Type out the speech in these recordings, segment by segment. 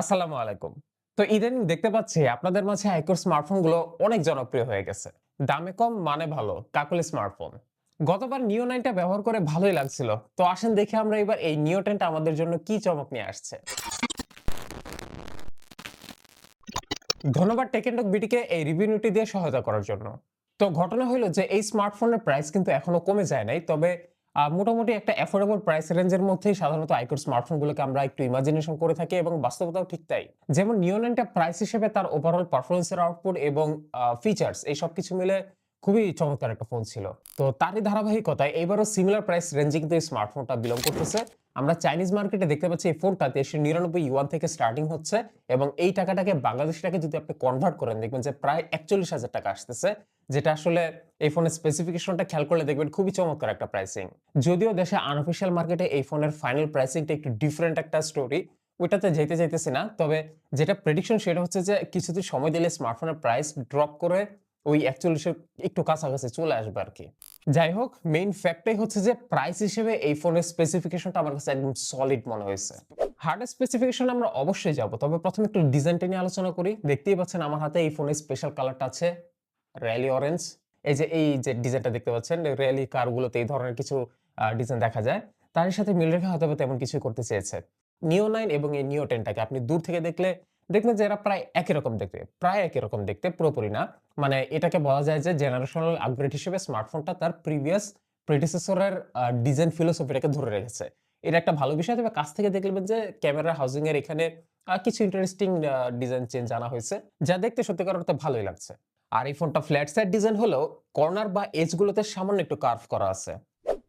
আসসালামু আলাইকুম। তো ইদানিং দেখতে পাচ্ছি আপনাদের মাঝে আইকোর স্মার্টফোনগুলো অনেক জনপ্রিয় হয়ে গেছে। দামে কম মানে ভালো, কাকুলি স্মার্টফোন। গতবার নিও নাইনটা ব্যবহার করে ভালোই লাগছিল। তো আসেন দেখে আমরা এবার এই নিও টেনটা আমাদের জন্য কি চমক নিয়ে আসছে। ধন্যবাদ টেকেন্ডক বিটিকে এই রিভিউটি দিয়ে সহায়তা করার জন্য। তো ঘটনা হলো যে এই স্মার্টফোনের প্রাইস কিন্তু এখনও কমে যায় নাই, তবে মোটামুটি একটা অ্যাফোর্ডেবল প্রাইস রেঞ্জের মধ্যেই সাধারণত আইকোর স্মার্টফোনগুলোকে আমরা একটু ইমাজিনেশন করে থাকি এবং বাস্তবতাও ঠিক তাই। যেমন নিওনেনটা প্রাইস হিসেবে তার ওভারঅল পারফরমেন্সের আউটপুট এবং ফিচার্স এই সব কিছু মিলে খুবই চমৎকার একটা ফোন ছিল। তো তারই ধারাবাহিকতায় এবারও সিমিলার প্রাইস রেঞ্জে কিন্তু এই স্মার্টফোনটা বিলং করতেছে। আমরা চাইনিজ মার্কেটে দেখতে পাচ্ছি এই ফোনটা দেড়শো নিরানব্বই ইউয়ান থেকে স্টার্টিং হচ্ছে এবং এই টাকাটাকে বাংলাদেশি টাকা যদি আপনি কনভার্ট করেন, দেখবেন যে প্রায় একচল্লিশ হাজার টাকা আসতেছে, যেটা আসলে এই ফোনের স্পেসিফিকেশনটা খেয়াল করলে দেখবেন খুবই চমৎকার একটা প্রাইসিং যদিও দেশে আনঅফিসিয়াল মার্কেটে এই ফোনের ফাইনাল প্রাইসিংটা একটু ডিফারেন্ট একটা স্টোরি ওইটাতে যেতে চাইতেছি না, তবে যেটা প্রেডিকশন সেটা হচ্ছে যে কিছুদিন সময় দিলে স্মার্টফোনের প্রাইস ড্রপ করে ওই একচল্লিশের একটু কাছাকাছি চলে আসবে আর কি। যাই হোক মেইন ফ্যাক্টটাই হচ্ছে যে প্রাইস হিসেবে এই ফোনের স্পেসিফিকেশনটা আমার কাছে একদম সলিড মনে হয়েছে। হার্ডওয়্যার স্পেসিফিকেশন আমরা অবশ্যই যাব, তবে প্রথমে একটু ডিজাইনটা নিয়ে আলোচনা করি। দেখতেই পাচ্ছেন আমার হাতে এই ফোনের স্পেশাল কালারটা আছে র্যালি অরেঞ্জ এই যে এই যে ডিজাইনটা দেখতে পাচ্ছেন র্যালি কারগুলোতে এই ধরনের কিছু ডিজাইন দেখা যায়। তার সাথে মিল রেখে হয়তো তেমন কিছু করতে চেয়েছে। নিও নাইন এবং এই নিও টেনটাকে আপনি দূর থেকে দেখলে দেখবেন যে এরা প্রায় একই রকম দেখতে, প্রায় একই রকম দেখতে, পুরোপুরি না। মানে এটাকে বলা যায় যে জেনারেশনাল আপগ্রেড হিসেবে স্মার্টফোনটা তার প্রিভিয়াস প্রেডিসেসরের ডিজাইন ফিলোসফিটাকে ধরে রেখেছে। এটা একটা ভালো বিষয়। তবে কাছ থেকে দেখবেন যে ক্যামেরা হাউজিং এর এখানে কিছু ইন্টারেস্টিং ডিজাইন চেঞ্জ আনা হয়েছে, যা দেখতে সত্যিকার অর্থে ভালোই লাগছে। আর এই ফোনটা ফ্ল্যাট সাইড ডিজাইন হলেও কর্নার বা এজ গুলোতে সামান্য একটু কার্ভ করা আছে।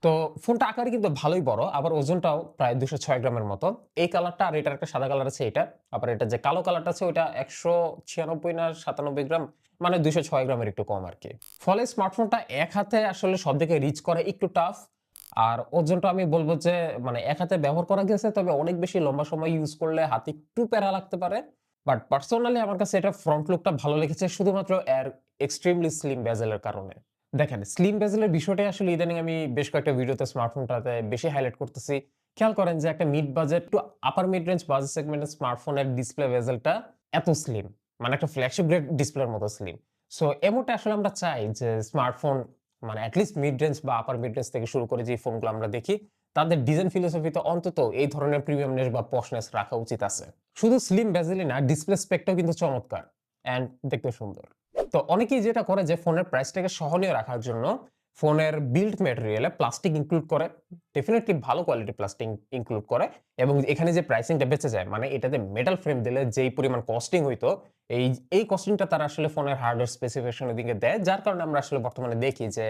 তো ফোনটা আকারে কিন্তু ভালোই বড়, আবার ওজনটাও প্রায় দুশো ছয় গ্রামের মতো। এই কালারটা আর এটার একটা সাদা কালার আছে এটা, আবার এটা যে কালো কালারটা আছে ওইটা একশো ছিয়ানব্বই না সাতানব্বই গ্রাম মানে দুশো ছয় গ্রামের একটু কম আর কি। ফলে স্মার্টফোনটা এক হাতে আসলে সব দিকে রিচ করা একটু টাফ আর ওজনটা আমি বলব যে মানে এক হাতে ব্যবহার করা গেছে, তবে অনেক বেশি লম্বা সময় ইউজ করলে হাতে একটু প্যারা লাগতে পারে। বাট পার্সোনালি আমার কাছে এটা ফ্রন্ট লুকটা ভালো লেগেছে, শুধুমাত্র এর এক্সট্রিমলি স্লিম বেজেলের কারণে। দেখেন স্লিম বেজেলের বিষয়টাই আসলে ইদানিং আমি বেশ কয়েকটা ভিডিওতে স্মার্টফোনটাতে বেশি হাইলাইট করতেছি। খেয়াল করেন যে একটা mid budget to upper mid range budget সেগমেন্টের স্মার্টফোনের ডিসপ্লে বেজেলটা এত স্লিম মানে একটা ফ্ল্যাগশিপ গ্রেড ডিসপ্লের মতো স্লিম সো এমনটা আসলে আমরা চাই যে স্মার্টফোন মানে অ্যাটলিস্ট মিড রেঞ্জ বা আপার মিড রেঞ্জ থেকে শুরু করে যে ফোনগুলো আমরা দেখি, তাদের ডিজাইন ফিলোসফিতে অন্তত এই ধরনের প্রিমিয়ামনেস বা পশনেস রাখা উচিত আছে। শুধু স্লিম বেজেলই না ডিসপ্লে স্পেকটাও কিন্তু চমৎকার অ্যান্ড দেখতে সুন্দর। তো অনেকেই যেটা করে যে ফোনের প্রাইসটাকে সহনীয় রাখার জন্য ফোনের বিল্ড ম্যাটেরিয়ালে প্লাস্টিক ইনক্লুড করে ডেফিনেটলি ভালো কোয়ালিটি প্লাস্টিক ইনক্লুড করে এবং এখানে যে প্রাইসিংটা বেঁচে যায় মানে এটাতে মেটাল ফ্রেম দিলে যেই পরিমাণ কস্টিং হইতো, এই এই কস্টিংটা তারা আসলে ফোনের হার্ডওয়্যার স্পেসিফিকেশনের দিকে দেয়, যার কারণে আমরা আসলে বর্তমানে দেখি যে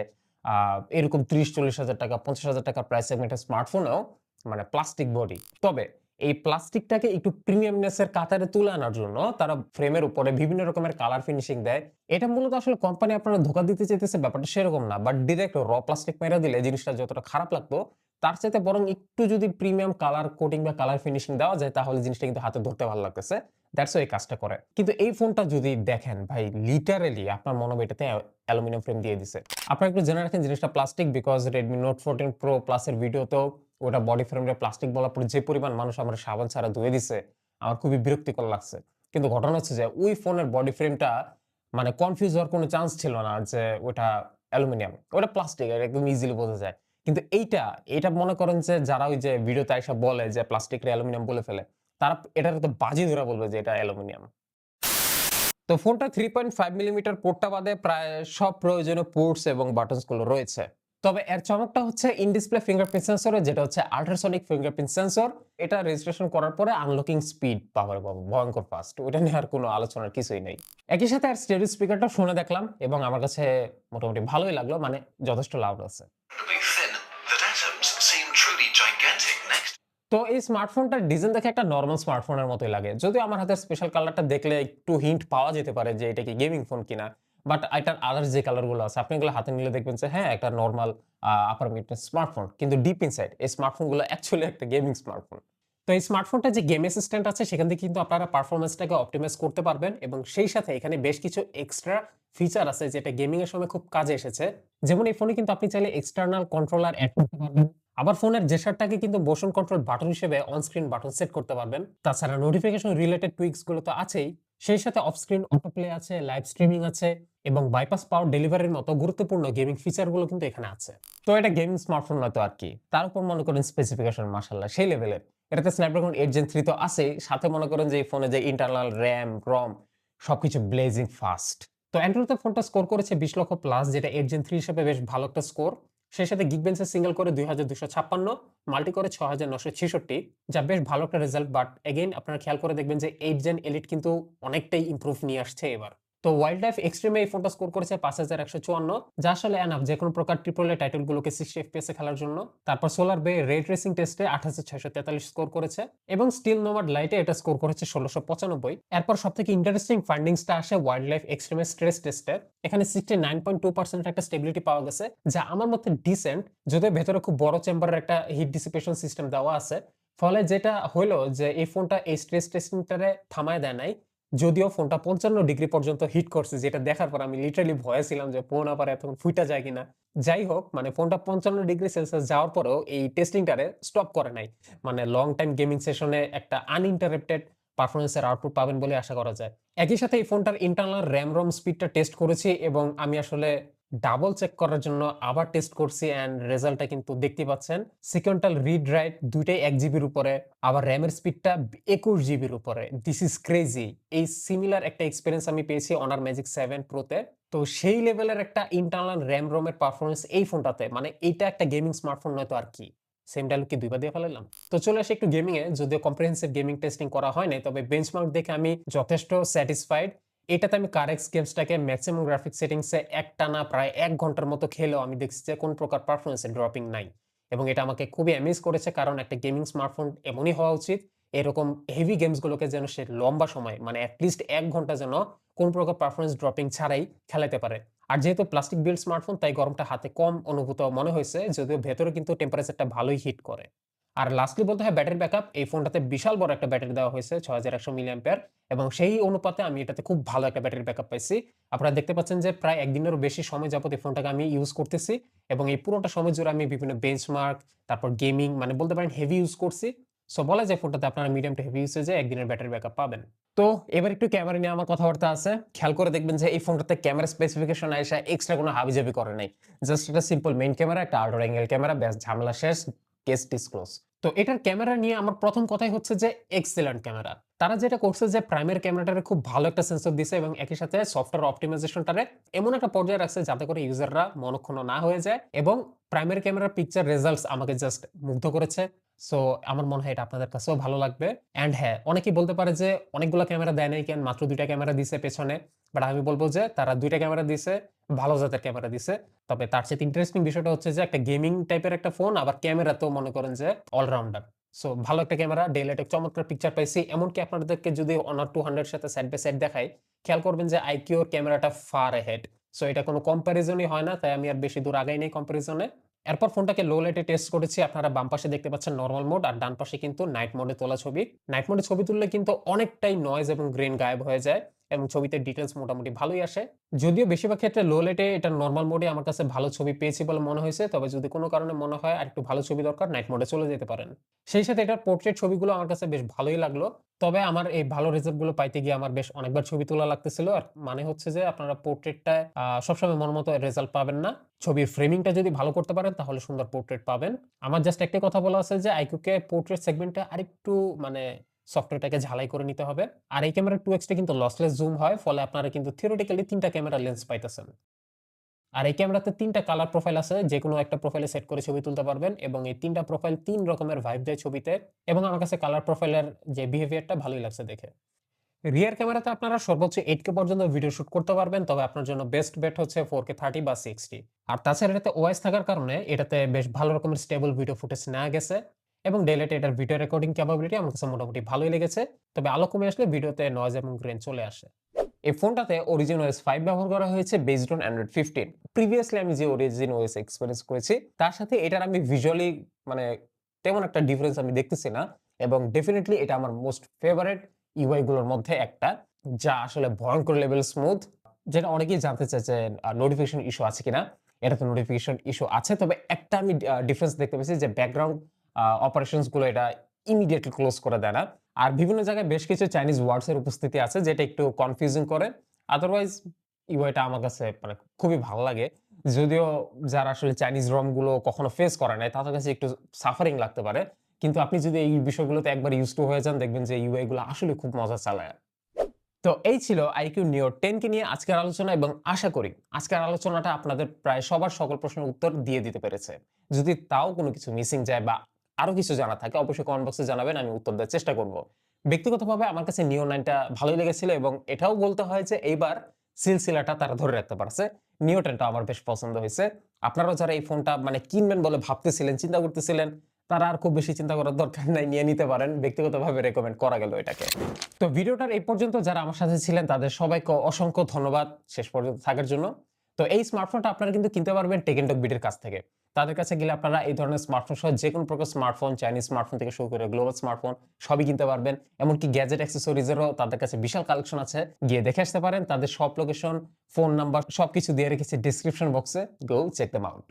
এরকম ত্রিশ, চল্লিশ হাজার টাকা, পঞ্চাশ হাজার টাকা প্রাইস সেগমেন্টের স্মার্টফোনেও মানে প্লাস্টিক বডি তবে এই প্লাস্টিকটাকে একটু প্রিমিয়ামনেসের কাতারে তুলে আনার জন্য তারা ফ্রেমের উপরে বিভিন্ন রকমের কালার ফিনিশিং দেয়। এটা মূলত আসলে কোম্পানি আপনারা ধোকা দিতে চাইতেছে, ব্যাপারটা সেরকম না। বাট ডিরেক্ট র প্লাস্টিক মেরে দিলে জিনিসটা যতটা খারাপ লাগতো, তার চাইতে বরং একটু যদি প্রিমিয়াম কালার কোটিং বা কালার ফিনিশিং দেওয়া যায়, তাহলে জিনিসটা কিন্তু হাতে ধরতে ভালো লাগতেছে। দ্যাটস এই কাজটা করে। কিন্তু এই ফোনটা যদি দেখেন, ভাই লিটারেলি আপনার মনে হবে এটাতে অ্যালুমিনিয়াম ফ্রেম দিয়ে দিছে। আপনারা একটু জেনে রাখেন জিনিসটা plastic because Redmi Note fourteen Pro প্লাসের ভিডিওতেও ওটা বডি ফ্রেমটা প্লাস্টিক বলার পর যে পরিমাণ মানুষ আমার সাবান ছাড়া ধুয়ে দিছে, আমার খুবই বিরক্তিকর লাগছে। কিন্তু ঘটনা হচ্ছে যে, ওই ফোনের বডি ফ্রেমটা মানে কনফিউজ হওয়ার কোনো চান্স ছিল না যে ওটা অ্যালুমিনিয়াম। ওটা প্লাস্টিক একদম ইজিলি বোঝা যায়। কিন্তু এইটা, এটা মনে করেন যে, যারা ওই যে ভিডিওতে এসে বলে যে প্লাস্টিক অ্যালুমিনিয়াম বলে ফেলে, তারা এটার তো বাজি ধরে বলবে যে এটা অ্যালুমিনিয়াম। তো ফোনটা থ্রি পয়েন্ট ফাইভ মিলিমিটার পোর্টটা বাদে প্রায় সব প্রয়োজনীয় পোর্টস এবং বাটনসগুলো রয়েছে। তবে এর চমকটা হচ্ছে ইন ডিসপ্লে ফিঙ্গারপ্রিন্ট সেন্সর যেটা হচ্ছে আল্ট্রাসনিক ফিঙ্গারপ্রিন্ট সেন্সর এটা রেজিস্ট্রেশন করার পরে আনলকিং স্পিড পাওয়ার ভয়ঙ্কর ফাস্ট ওটা নিয়ে আর কোনো আলোচনার কিছুই নেই। একই সাথে আর স্টেরিও স্পিকারটা শুনে দেখলাম এবং আমার কাছে মোটামুটি ভালোই লাগল মানে যথেষ্ট লাউড আছে। তো এই স্মার্টফোনটার ডিজাইন দেখে একটা নর্মাল স্মার্টফোনের মতোই লাগে। যদিও আমার হাতে স্পেশাল কালারটা দেখলে একটু হিন্ট পাওয়া যেতে পারে যে এটা কি গেমিং ফোন কিনা। বাট এটার আদার্স যে কালারগুলো আছে, আপনি এগুলো হাতে নিলে দেখবেন যে হ্যাঁ একটা নর্মাল আপার মিড স্মার্টফোন কিন্তু ডিপ ইনসাইড এই স্মার্টফোনগুলো অ্যাকচুয়ালি একটা গেমিং স্মার্টফোন তো এই স্মার্টফোনটা যে গেম অ্যাসিস্ট্যান্ট আছে, সেখান থেকে কিন্তু আপনারা পারফরমেন্সটাকে অপটিমাইজ করতে পারবেন এবং সেই সাথে এখানে বেশ কিছু এক্সট্রা ফিচার আছে, যেটা গেমিং এর সময় খুব কাজে এসেছে। যেমন এই ফোনে কিন্তু আপনি চাইলে এক্সটার্নাল কন্ট্রোলার অ্যাড করতে পারবেন। আবার ফোনের জেসারটাকে কিন্তু মোশন কন্ট্রোল বাটন হিসেবে অন স্ক্রিন বাটন সেট করতে পারবেন। তাছাড়া নোটিফিকেশন রিলেটেড টুইক্সগুলো তো আছেই। সেই সাথে অফ স্ক্রিন অটো প্লে আছে লাইভ স্ট্রিমিং আছে এবং বাইপাস পাওয়ার ডেলিভারির মতো গুরুত্বপূর্ণ গেমিং ফিচারগুলো কিন্তু এখানে আছে। তো এটা গেমিং স্মার্টফোন নয়তো আর কি? তার উপর মনে করেন স্পেসিফিকেশন মাসাল্লাহ সেই লেভেলের এটাতে স্ন্যাপড্রাগন এইট জেন থ্রি তো আছেই, সাথে মনে করেন যে এই ফোনে যে ইন্টারনাল র্যাম রম সবকিছু ব্লেজিং ফাস্ট তো অ্যান্ড্রয়েডে ফোনটা স্কোর করেছে বিশ লক্ষ প্লাস যেটা এইট জেন থ্রি হিসেবে বেশ ভালো একটা স্কোর সেই সাথে গিগ গিগবেন্সের সিঙ্গেল করে দুই হাজার দুশো ছাপ্পান্ন মাল্টি করে ছ হাজার নশো ছেষট্টি, যা বেশ ভালো একটা রেজাল্ট বাট এগেইন আপনারা খেয়াল করে দেখবেন যে এইট জেন এলিট কিন্তু অনেকটাই ইম্প্রুভ নিয়ে আসছে এবার। তো ওয়াইল্ড লাইফ এক্সট্রিমে এই ফোনটা স্কোর করেছে পাঁচ হাজার একশো চুয়ান্ন, যা আসলে এনাফ যে কোনো প্রকার ট্রিপল এ টাইটেলগুলোকে সিক্সটি এফপিএস এ খেলার জন্য। তারপর সোলার বে রেড রেসিং টেস্টে আট হাজার ছয়শো তেতাল্লিশ স্কোর করেছে এবং স্টিল নোমাড লাইটে এটা স্কোর করেছে ষোলোশো পঁচানব্বই। এরপর সব থেকে ইন্টারেস্টিং ফাইন্ডিংসটা আসে ওয়াইল্ড লাইফ এক্সট্রিমের স্ট্রেস টেস্টে এখানে sixty nine point two percent একটা স্টেবিলিটি পাওয়া গেছে, যা আমার মধ্যে ডিসেন্ট যদিও ভেতরে খুব বড় চেম্বারের একটা হিট ডিসিপেশন সিস্টেম দেওয়া আছে। ফলে যেটা হলো যে এই ফোনটা এই স্ট্রেস টেস্টিংটারে থামায় দেয় নাই। যদিও ফোনটা পঞ্চান্ন ডিগ্রি পর্যন্ত হিট করছে, যেটা দেখার পর আমি লিটারালি ভয়ে ছিলাম যে ফোন আবার এত ফুইটা যায় কিনা। যাই হোক মানে ফোনটা পঞ্চান্ন ডিগ্রি সেলসিয়াস যাওয়ার পরেও এই টেস্টিংটারে স্টপ করে নাই। মানে লং টাইম গেমিং সেশনে একটা আনইন্টারাপ্টেড পারফরমেন্সের আউটপুট পাবেন বলে আশা করা যায়। একই সাথে এই ফোনটার ইন্টারনাল র্যাম রম স্পিডটা টেস্ট করেছি এবং আমি আসলে ডাবল চেক করার জন্য আবার টেস্ট করছি অ্যান্ড রেজাল্টটা কিন্তু দেখতে পাচ্ছেন। সিকোয়েন্টাল রিড রাইট দুইটাই এক জিবির উপরে, আবার র্যামের স্পিডটা একুশ জিবির উপরে। দিস ইজ ক্রেজি এই সিমিলার একটা এক্সপিরিয়েন্স আমি পেয়েছি অনার ম্যাজিক সেভেন প্রোতে তো। সেই লেভেলের একটা ইন্টারনাল র্যাম রোমের পারফরমেন্স এই ফোনটাতে মানে এইটা একটা গেমিং স্মার্টফোন নয় তো আর কি। সেম ডায়লগ কি দুইবার দিয়ে ফেলাইলাম তো চলে আসি একটু গেমিং এ যদিও কম্প্রিহেন্সিভ গেমিং টেস্টিং করা হয়নি তবে বেঞ্চমার্ক দেখে আমি যথেষ্ট স্যাটিসফাইড এটাতে আমি কারেক্স গেমসটাকে ম্যাক্সিমাম গ্রাফিক সেটিংসে একটানা প্রায় এক ঘণ্টার মতো খেলেও আমি দেখছি যে কোন প্রকার পারফরমেন্সে ড্রপিং নাই। এবং এটা আমাকে খুবই অ্যামেজ করেছে কারণ একটা গেমিং স্মার্টফোন এমনই হওয়া উচিত, এরকম হেভি গেমসগুলোকে যেন সে লম্বা সময় মানে অ্যাটলিস্ট এক ঘণ্টা যেন কোন প্রকার পারফরমেন্স ড্রপিং ছাড়াই খেলাতে পারে। আর যেহেতু প্লাস্টিক বিল্ড স্মার্টফোন তাই গরমটা হাতে কম অনুভূত মনে হয়েছে, যদিও ভেতরে কিন্তু টেম্পারেচারটা ভালোই হিট করে। আর লাস্টলি বলতে হয় ব্যাটারি ব্যাকআপ এই ফোনটাতে বিশাল বড় একটা ব্যাটারি দেওয়া হয়েছে ছয় হাজার একশো মিলিয়াম্পিয়ার এবং সেই অনুপাতে আমি এটাতে খুব ভালো একটা ব্যাটারি ব্যাকআপ পাইছি। আপনারা দেখতে পাচ্ছেন যে প্রায় একদিনেরও বেশি সময় যাবত এই ফোনটাকে আমি ইউজ করতেছি এবং এই পুরোটা সময় জুড়ে আমি বিভিন্ন বেঞ্চমার্ক তারপর গেমিং মানে বলতে পারেন হেভি ইউজ করছি। সো বলা যায় ফোনটাতে আপনারা মিডিয়াম টু হেভি ইউসেজে একদিনের ব্যাটারি ব্যাকআপ পাবেন। তো এবার একটু ক্যামেরা নিয়ে আমার কথাবার্তা আছে। খেয়াল করে দেখবেন যে এই ফোনটাতে ক্যামেরা স্পেসিফিকেশন এসে এক্সট্রা কোনো হাবিজাবি করে নাই। জাস্ট একটা সিম্পল মেইন ক্যামেরা একটা আল্ট্রা অ্যাঙ্গেল ক্যামেরা ব্যাস ঝামেলা শেষ। Case disclose. তো এটার ক্যামেরা নিয়ে আমার প্রথম কথাই হচ্ছে যে এক্সেলেন্ট ক্যামেরা। তারা যেটা করছে যে প্রাইমের ক্যামেরাটারে খুব ভালো একটা সেন্সর দিছে এবং একই সাথে সফটওয়্যার অপটিমাইজেশনটারে এমন একটা পর্যায়ে রাখছে যাতে করে ইউজাররা মনক্ষণ না হয়ে যায় এবং প্রাইমের ক্যামেরার পিকচার রেজাল্টস আমাকে জাস্ট মুগ্ধ করেছে। সো আমার মনে হয় এটা আপনাদের কাছেও ভালো লাগবে। অ্যান্ড হ্যাঁ অনেকেই বলতে পারে যে অনেকগুলো ক্যামেরা দেয় নাই কেন? মাত্র দুইটা ক্যামেরা দিছে পেছনে। বাট আমি বলব যে তারা দুইটা ক্যামেরা দিছে, ভালো জাতের ক্যামেরা দিছে। তবে তার চেয়ে ইন্টারেস্টিং বিষয়টা হচ্ছে যে একটা গেমিং টাইপের একটা ফোন আবার ক্যামেরাতেও মনে করেন যে অলরাউন্ডার সো ভালো একটা ক্যামেরা ডে ডেলেট চমৎকার পিকচার পাইছি। এমনকি আপনাদেরকে যদি অনার টু হান্ড্রেড সাথে সাইড বাই সাইড দেখাই, খেয়াল করবেন যে আইকিউর ক্যামেরাটা ফার হেড সো এটা কোনো কম্প্যারিজনই হয় না, তাই আমি আর বেশি দূর আগাই নেই কম্প্যারিজনে এরপর ফোনটাকে লো লাইটে টেস্ট করেছি। আপনারা বাম পাশে দেখতে পাচ্ছেন নর্মাল মোড আর ডান পাশে কিন্তু নাইট মোডে তোলা ছবি। নাইট মোডে ছবি তুললে কিন্তু অনেকটাই নয়েজ এবং গ্রেন গায়েব হয়ে যায়। এবং ছবিতে ডিটেলস মোটামুটি ভালোই আসে। যদিও বেশিরভাগ ক্ষেত্রে লো লাইটে এটা নর্মাল মোডে আমার কাছে ভালো ছবি পেয়েছি বলে মনে হয়েছে, তবে যদি কোনো কারণে মনে হয় আর একটু ভালো ছবি দরকার নাইট মোডে চলে যেতে পারেন। সেই সাথে এটার পোর্ট্রেট ছবিগুলো আমার কাছে বেশ ভালোই লাগল, তবে আমার এই ভালো রেজাল্টগুলো পাইতে গিয়ে আমার বেশ অনেকবার ছবি তোলা লাগতেছিল। আর মানে হচ্ছে যে আপনারা পোর্ট্রেটটা সবসময় মন মতো রেজাল্ট পাবেন না। ছবির ফ্রেমিংটা যদি ভালো করতে পারেন, তাহলে সুন্দর পোর্ট্রেট পাবেন। আমার জাস্ট একটাই কথা বলা আছে যে আইকুকে পোর্ট্রেট সেগমেন্টটা আরেকটু মানে সফটওয়্যারটাকে ঝালাই করে নিতে হবে। আর এই ক্যামেরা টু এক্সটা কিন্তু লসলেস জুম হয়, ফলে আপনারা কিন্তু থিওরিটিক্যালি তিনটা ক্যামেরা লেন্স পাইতেছেন। আর এই ক্যামেরাতে তিনটা কালার প্রোফাইল আছে যে কোনো একটা প্রোফাইলে সেট করে ছবি তুলতে পারবেন এবং এই তিনটা প্রোফাইল তিন রকমের ভাইব দেয় ছবিতে এবং আমার কাছে কালার প্রোফাইলের যে বিহেভিয়ারটা ভালোই লাগছে দেখে। রিয়ার ক্যামেরাতে আপনারা সর্বোচ্চ এইট কে পর্যন্ত ভিডিও শুট করতে পারবেন, তবে আপনার জন্য বেস্ট বেট হচ্ছে ফোর কে থার্টি বা সিক্সটি আর তাছাড়া এটাতে ওয়াইস থাকার কারণে এটাতে বেশ ভালো রকমের স্টেবল ভিডিও ফুটেজ নেওয়া গেছে। এবং ডেলেটে এটার ভিডিও রেকর্ডিং ক্যাপাবিলিটি আমার কাছে মোটামুটি ভালোই লেগেছে। তবে আলো কমে আসলে ভিডিওতে নয়েজ এবং গ্রেন চলে আসে। এই ফোনটাতে অরিজিন ওএস ফাইভ ব্যবহার করা হয়েছে based on Android fifteen previously আমি যে অরিজিন ওএস এক্সপিরিয়েন্স করেছি, তার সাথে এটার আমি ভিজুয়ালি মানে তেমন একটা ডিফারেন্স আমি দেখতেছি না এবং ডেফিনেটলি এটা আমার মোস্ট ফেভারেট ইউআই গুলোর মধ্যে একটা, যা আসলে ভয়ঙ্কর লেভেল স্মুথ যেটা অনেকেই জানতে চাইছেন নোটিফিকেশন ইস্যু আছে কিনা? এটা তো নোটিফিকেশন ইস্যু আছে, তবে একটা আমি ডিফারেন্স দেখতে পেয়েছি যে ব্যাকগ্রাউন্ড অপারেশনসগুলো এটা ইমিডিয়েটলি ক্লোজ করে দেয় না। আর বিভিন্ন জায়গায় বেশ কিছু চাইনিজ ওয়ার্ডস এর উপস্থিতি আছে, যেটা একটু কনফিউজিং করে। আদারওয়াইজ ইউআইটা আমার কাছে মানে খুবই ভালো লাগে। যদিও যারা আসলে চাইনিজ রমগুলো কখনো ফেস করে নাই, তাদের কাছে একটু সাফারিং লাগতে পারে। কিন্তু আপনি যদি এই বিষয়গুলোতে একবার ইউজ টু হয়ে যান, দেখবেন যে ইউআই গুলো আসলে খুব মজা চালায়। তো এই ছিল আইকিউ নিও টেন কে নিয়ে আজকের আলোচনা এবং আশা করি আজকের আলোচনাটা আপনাদের প্রায় সবার সকল প্রশ্নের উত্তর দিয়ে দিতে পেরেছে। যদি তাও কোনো কিছু মিসিং যায় বা আরও কিছু জানা থাকে, অবশ্যই কমেন্ট বক্সে জানাবেন, আমি উত্তর দেওয়ার চেষ্টা করব। ব্যক্তিগতভাবে আমার কাছে নিও নাইনটা ভালোই লেগেছিল এবং এটাও বলতে হয় যে এইবার সিলসিলাটা তারা ধরে রাখতে পারছে। নিও টেনটা আমার বেশ পছন্দ হয়েছে। আপনারাও যারা এই ফোনটা মানে কিনবেন বলে ভাবতেছিলেন, চিন্তা করতেছিলেন, তারা আর খুব বেশি চিন্তা করার দরকার নাই, নিয়ে নিতে পারেন। ব্যক্তিগতভাবে রেকমেন্ড করা গেল এটাকে। তো ভিডিওটার এই পর্যন্ত যারা আমার সাথে ছিলেন, তাদের সবাইকে অসংখ্য ধন্যবাদ শেষ পর্যন্ত থাকার জন্য। তো এই স্মার্টফোনটা আপনারা কিন্তু কিনতে পারবেন টেকেনটক বিটের কাছ থেকে। তাদের কাছে গেলে আপনারা এই ধরনের স্মার্টফোন সহ যে কোনো প্রকার স্মার্টফোন চাইনিজ স্মার্টফোন থেকে শুরু করে গ্লোবাল স্মার্টফোন সবই কিনতে পারবেন। এমনকি গ্যাজেট অ্যাক্সেসরিজেরও তাদের কাছে বিশাল কালেকশন আছে। গিয়ে দেখে আসতে পারেন। তাদের সব লোকেশন ফোন নাম্বার সবকিছু দিয়ে রেখেছি ডিসক্রিপশন বক্সে গো চেক দ্যাম আউট